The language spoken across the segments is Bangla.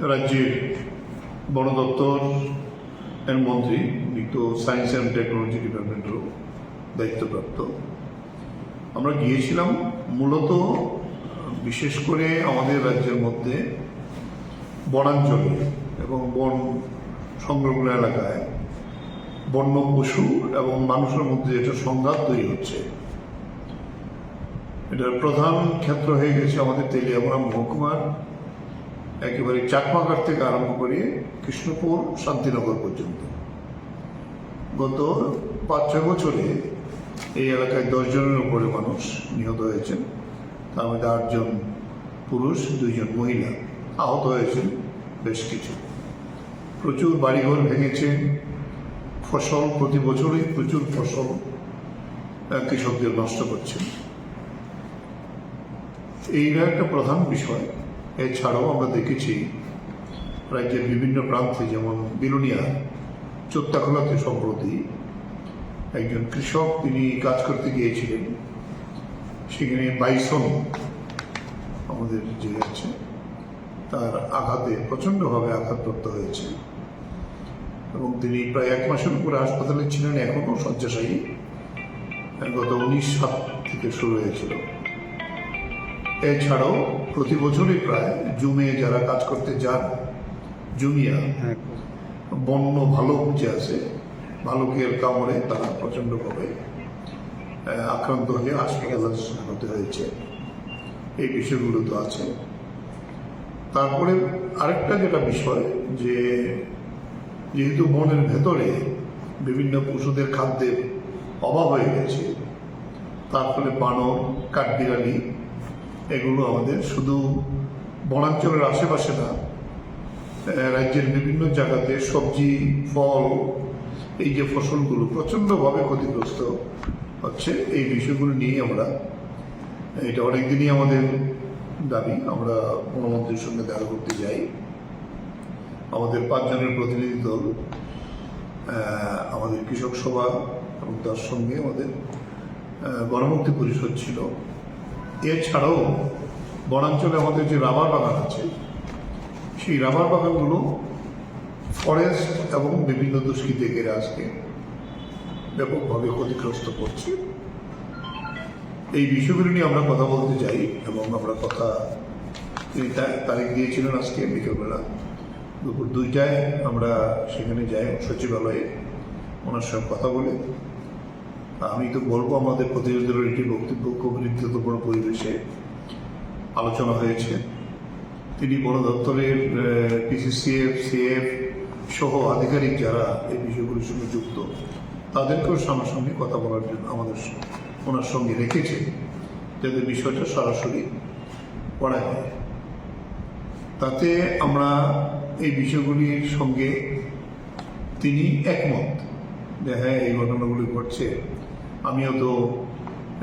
রাজ্যের বন দপ্তর এর মন্ত্রী উনি সায়েন্স অ্যান্ড টেকনোলজি ডিপার্টমেন্টেরও দায়িত্বপ্রাপ্ত। আমরা গিয়েছিলাম মূলত, বিশেষ করে আমাদের রাজ্যের মধ্যে বনাঞ্চলে এবং বন সংলগ্ন এলাকায় বন্য পশু এবং মানুষের মধ্যে একটা সংঘাত তৈরি হচ্ছে। এটার প্রধান ক্ষেত্র হয়ে গেছে আমাদের তেলিয়ামুড়া মহকুমার একেবারে চাকমাঘাট থেকে আরম্ভ করে কৃষ্ণপুর, শান্তিনগর পর্যন্ত। গত পাঁচ, ছয় বছরে এই এলাকায় দশ জনের উপরে মানুষ নিহত হয়েছেন। তার মধ্যে আটজন পুরুষ, দুইজন মহিলা আহত হয়েছেন বেশ কিছু। প্রচুর বাড়িঘর ভেঙেছে। ফসল প্রতি বছরই প্রচুর ফসল কৃষকদের নষ্ট করছে। এইটা একটা প্রধান বিষয়। এছাড়াও আমরা দেখেছি রাজ্যের বিভিন্ন প্রান্তে, যেমন বিলুনিয়া, চোত্তাখোলাতে সম্প্রতি একজন কৃষক, তিনি কাজ করতে গিয়েছিলেন। সেখানে বাইসন আমাদের যে আছে, তার আঘাতে, প্রচণ্ডভাবে আঘাতপ্রাপ্ত হয়েছে। এবং তিনি প্রায় এক মাসের উপরে হাসপাতালে ছিলেন, এখনও শয্যাশায়ী। গত উনিশ সাত থেকে শুরু হয়েছিল। এছাড়াও প্রতি বছরই প্রায় জুমে যারা কাজ করতে যান জুমিয়া হ্যাঁ। বন্য ভালুক যে আছে ভালুকের কামড়ে তারা প্রচণ্ডভাবে আক্রান্ত হয়ে হাসপাতালে হতে হয়েছে। এই বিষয়গুলো তো আছে। তারপরে আরেকটা যেটা বিষয় যে যেহেতু বনের ভেতরে বিভিন্ন পশুদের খাদ্যের অভাব হয়ে গেছে তার ফলে বানর কাঠবিড়ালি এগুলো আমাদের শুধু বনাঞ্চলের আশেপাশে না রাজ্যের বিভিন্ন জায়গাতে সবজি, ফল, এই যে ফসলগুলো প্রচণ্ডভাবে ক্ষতিগ্রস্ত হচ্ছে, এই বিষয়গুলো নিয়ে আমরা, এটা অনেকদিনই আমাদের দাবি, আমরা বনমন্ত্রীর সঙ্গে দেখা করতে যাই। আমাদের পাঁচজনের প্রতিনিধি দল আমাদের কৃষক সভা এবং তার সঙ্গে আমাদের গণমুক্তি পরিষদ ছিল। এছাড়াও বনাঞ্চলে আমাদের যে রাবার বাগান আছে, সেই রাবার বাগানগুলো ফরেস্ট এবং বিভিন্ন দুষ্কৃতিকেরা আজকে ব্যাপকভাবে ক্ষতিগ্রস্ত করছে। এই বিষয়গুলি নিয়ে আমরা কথা বলতে চাই এবং আমরা কথা তিনি তারিখ দিয়েছিলেন আজকে বিকেলবেলা দুপুর দুইটায়। আমরা সেখানে যাই, সচিবালয়ে ওনার সঙ্গে কথা বলে আমি তো বলব আমাদের প্রতিনিধিদের একটি বক্তব্য নিত্যতপূর্ণ পরিবেশে আলোচনা হয়েছে। তিনি বন দপ্তরের পিসিসিএফ সিএফ সহ আধিকারিক যারা এই বিষয়গুলির সঙ্গে যুক্ত, তাদেরকেও সামনাসামনি কথা বলার জন্য আমাদের ওনার সঙ্গে রেখেছে, যাতে বিষয়টা সরাসরি পড়া হয় তাতে আমরা এই বিষয়গুলির সঙ্গে তিনি একমত। যে হ্যাঁ এই ঘটনাগুলি ঘটছে। আমিও তো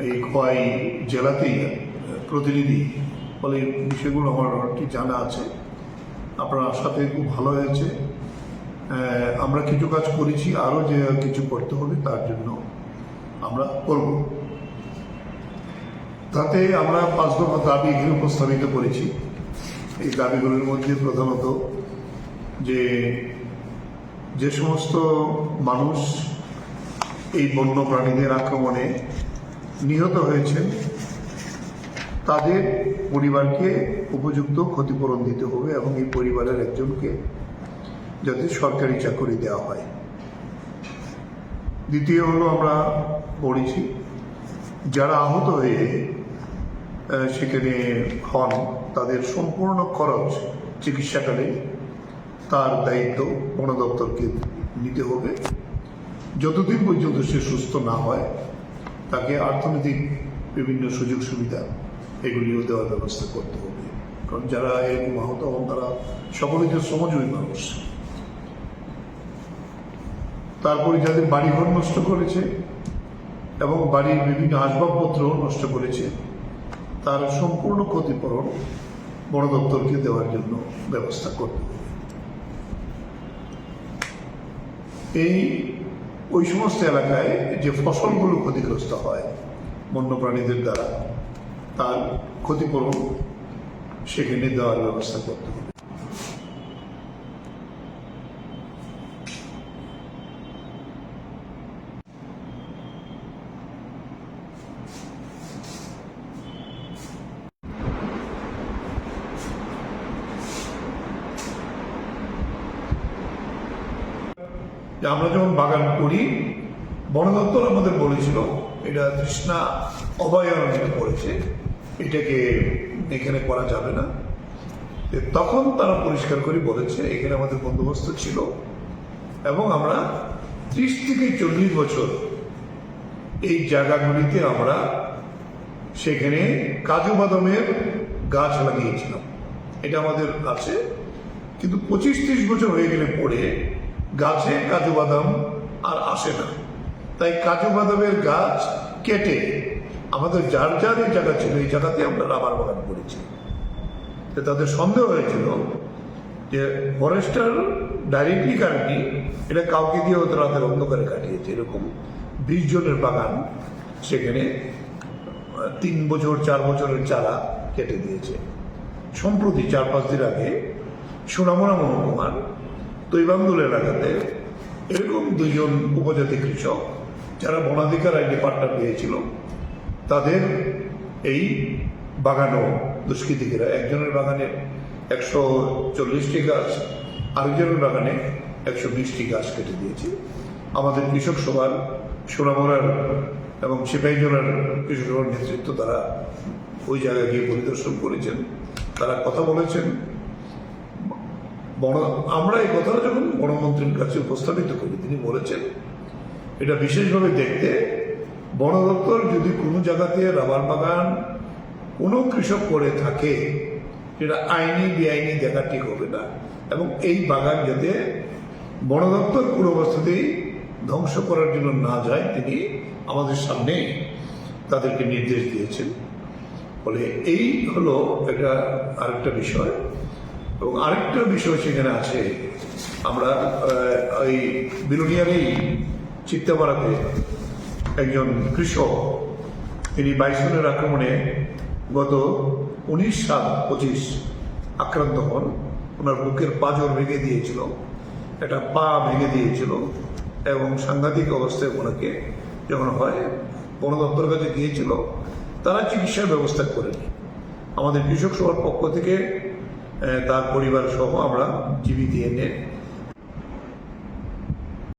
এই খোয়াই জেলাতেই প্রতিনিধি। ফলে বিষয়গুলো আমার ঠিক জানা আছে। আপনার সাথে খুব ভালো হয়েছে। আমরা কিছু কাজ করেছি, আরও যে কিছু করতে হবে তার জন্য আমরা করব। তাতে আমরা পাঁচ দফা দাবি এখানে উপস্থাপিত করেছি। এই দাবিগুলোর মধ্যে প্রধানত যে যে সমস্ত মানুষ এই বন্য প্রাণীদের আক্রমণে নিহত হয়েছেন, তাদের পরিবারকে উপযুক্ত ক্ষতিপূরণ দিতে হবে এবং এই পরিবারের একজনকে যাতে সরকারি চাকরি দেওয়া হয়। দ্বিতীয় হলো আমরা পড়েছি, যারা আহত হয়ে সেখানে হন, তাদের সম্পূর্ণ খরচ চিকিৎসাকালে তার দায়িত্ব বন দপ্তরকে নিতে হবে। যতদিন পর্যন্ত সে সুস্থ না হয়, তাকে অর্থনৈতিক বিভিন্ন সুযোগ সুবিধা এগুলিও দেওয়ার ব্যবস্থা করতে হবে। কারণ যারা এরকম আহত হন, তারা সকলেই যে শ্রমজীবী মানুষ। তারপরে যাদের বাড়িঘর নষ্ট করেছে এবং বাড়ির বিভিন্ন আসবাবপত্র নষ্ট করেছে, তার সম্পূর্ণ ক্ষতিপূরণ বন দপ্তরকে দেওয়ার জন্য ব্যবস্থা করতে হবে। এই, ওই সমস্ত এলাকায় যে ফসলগুলো ক্ষতিগ্রস্ত হয় বন্যপ্রাণীদের দ্বারা, তার ক্ষতিপূরণ সেখানে দেওয়ার ব্যবস্থা করতে হবে। যে আমরা যখন বাগান করি বন দপ্তর আমাদের বলেছিল, এটা তৃষ্ণা অভয়ারণ্যে পড়েছে, এটাকে এখানে করা যাবে না। তখন তারা পরিষ্কার করে বলেছে, এখানে আমাদের বন্দোবস্ত ছিল এবং আমরা ত্রিশ থেকে চল্লিশ বছর এই জায়গাগুলিতে আমরা সেখানে কাজু বাদামের গাছ লাগিয়েছিলাম। এটা আমাদের আছে। কিন্তু পঁচিশ ত্রিশ বছর হয়ে গেলে পরে গাছে কাজু বাদাম আর আসে না। তাই কাজু বাদামের গাছ কেটে আমাদের যার যার এই জায়গা ছিল, এই জায়গাতে আমরা রাবার বাগান করেছি। তো তাদের সন্দেহ হয়েছিল যে ফরেস্টার ডাইরেক্টলি কাটেনি এটা কাউকে দিয়ে হয়তো রাতের অন্ধকারে কাটিয়েছে। এরকম বিশ জনের বাগান সেখানে তিন বছর, চার বছরের চারা কেটে দিয়েছে। সম্প্রতি চার পাঁচ দিন আগে সোনামোনা মহকুমার তৈবান্দুল এলাকাতে এরকম দুইজন উপজাতি কৃষক যারা বনাধিকার আইনে পাট্টা পেয়েছিল, তাদের এই বাগানও দুষ্কৃতিকেরা, একজনের বাগানে একশো চল্লিশটি গাছ, আরেকজনের বাগানে একশো বিশটি গাছ কেটে দিয়েছে। আমাদের কৃষক সভার সোনামোড়ার এবং সিপাহীজোড়ার কৃষক সভার নেতৃত্ব তারা ওই জায়গায় গিয়ে পরিদর্শন করেছেন। তারা কথা বলেছেন। আমরা এই কথাটা যখন বনমন্ত্রীর কাছে উপস্থাপিত করি, তিনি বলেছেন, এটা বিশেষভাবে দেখতে বন দপ্তর যদি কোনো জায়গাতে রাবার বাগান কোনো কৃষক করে থাকে, সেটা আইনি বেআইনি দেখা ঠিক হবে না। এবং এই বাগান যাতে বন দপ্তর কোনো অবস্থাতেই ধ্বংস করার জন্য না যায়, তিনি আমাদের সামনে তাদেরকে নির্দেশ দিয়েছেন। বলে এই হলো একটা আরেকটা বিষয়। এবং আরেকটা বিষয় সেখানে আছে। আমরা ওই বিলোনিয়ারেই চিত্তাপাড়াতে একজন কৃষক, তিনি বাইসনের আক্রমণে গত উনিশ সাত পঁচিশ আক্রান্ত হন। ওনার বুকের পাজর ভেঙে দিয়েছিল, একটা পা ভেঙে দিয়েছিল এবং সাংঘাতিক অবস্থায় ওনাকে যখন হয় বন দপ্তরের কাছে গিয়েছিল, তারা চিকিৎসার ব্যবস্থা করেনি। আমাদের কৃষক সভার পক্ষ থেকে তার পরিবার সহ আমরা জীবিত এনে